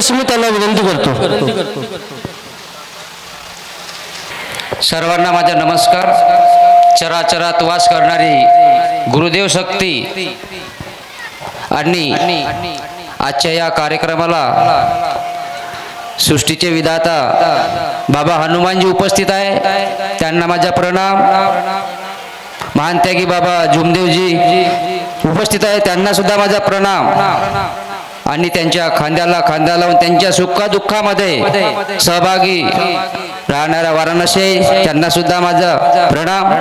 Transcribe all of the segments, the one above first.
अशी मी त्यांना विनंती करतो. सर्वांना माझा नमस्कार. चराचरात वास करणारी गुरुदेव शक्ती आणि आजच्या या कार्यक्रमाला सृष्टीचे विधाता बाबा हनुमानजी उपस्थित आहे. त्यांना माझा प्रणाम. महान त्यागी बाबा जुमदेवजी उपस्थित आहे. त्यांना सुद्धा माझा प्रणाम. आणि त्यांच्या खांद्याला खांदा लावून त्यांच्या सुखादुःखामध्ये सहभागी राहणाऱ्या वाराणसी त्यांना सुद्धा माझा प्रणाम.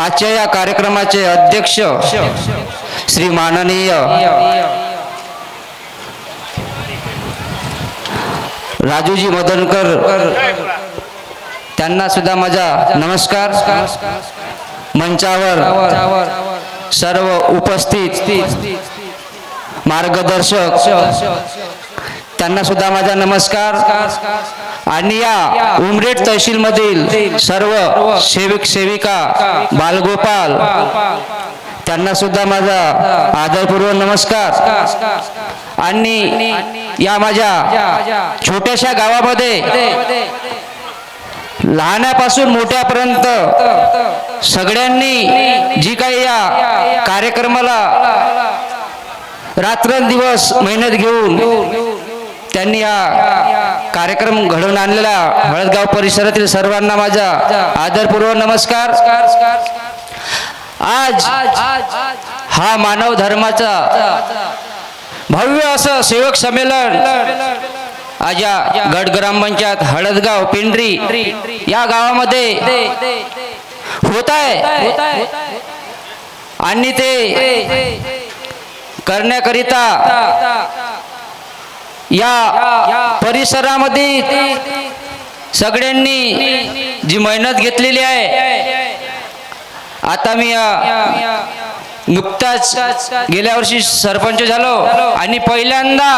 आजच्या या कार्यक्रमाचे अध्यक्ष श्री माननीय राजूजी मदनकर त्यांना सुद्धा माझा नमस्कार. मंचावर सर्व उपस्थित मार्गदर्शक. त्यांना सुद्धा माझा नमस्कार. आणि या उमरेड तहसील मधील सर्व सेविक सेविका बालगोपाल त्यांना सुद्धा माझा आदरपूर्वक नमस्कार. आणि या माझ्या छोट्याशा गावामध्ये लहानापासून मोठ्यापर्यंत सगळ्यांनी जी काही या कार्यक्रमाला रात्रंदिवस मेहनत घेऊन त्यांनी हा कार्यक्रम घडवून आणलेला हळदगाव परिसरातील सर्वांना माझा आदरपूर्वक नमस्कार. आज हा मानव धर्माचा भव्य असं सेवक संमेलन आज या गड ग्रामपंचायत हळदगाव पिंडरी या गावामध्ये होत आहे. आणि ते करण्याकरिता या परिसरामध्ये सगळ्यांनी जी मेहनत घेतलेली आहे आता मी नुकताच गेल्या वर्षी सरपंच झालो आणि पहिल्यांदा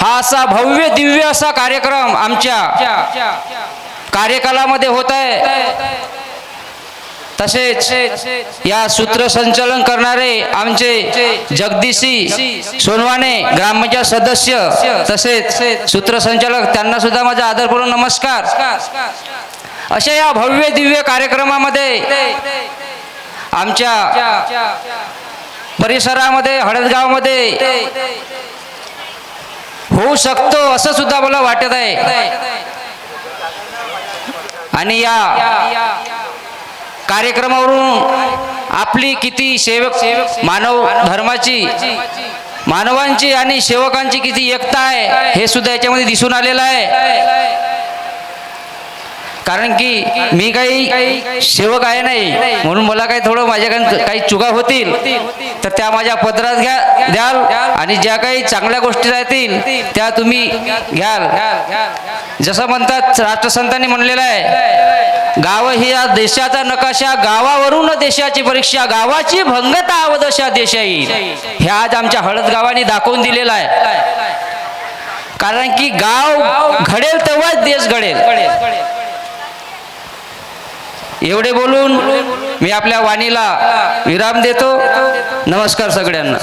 हा असा भव्य दिव्य असा कार्यक्रम आमच्या कार्यकालामध्ये होत आहे. तसेच या सूत्रसंचालन करणारे आमचे जगदीशी सोनवाने ग्रामपंचायत सदस्य तसेच सूत्रसंचालक त्यांना सुद्धा माझा आदरपूर्वक नमस्कार. अशा या भव्य दिव्य कार्यक्रमामध्ये आमच्या परिसरामध्ये हळदगावमध्ये होऊ शकतो असं सुद्धा मला वाटत आहे. आणि या कार्यक्रमावरून आपली किती सेवक सेवक मानव धर्माची मानवांची आणि सेवकांची किती एकता आहे हे सुद्धा याच्यामध्ये दिसून आलेलं आहे. कारण की मी काही सेवक आहे नाही म्हणून मला काही थोडं माझ्याकडून काही चुका होतील तर त्या माझ्या पत्रात घ्या द्याल आणि ज्या काही चांगल्या गोष्टी राहतील त्या तुम्ही घ्याल. जसं म्हणतात राष्ट्रसंतांनी म्हणलेलं आहे गाव ही या देशाचा नकाशा गावावरून देशाची परीक्षा गावाची भंगता अवदशा देशाई हे आज आमच्या हळद गावाने दाखवून दिलेलं आहे. कारण की गाव घडेल तेव्हाच देश घडेल. एवढे बोलून मी आपल्या वाणीला विराम देतो. नमस्कार सगळ्यांना.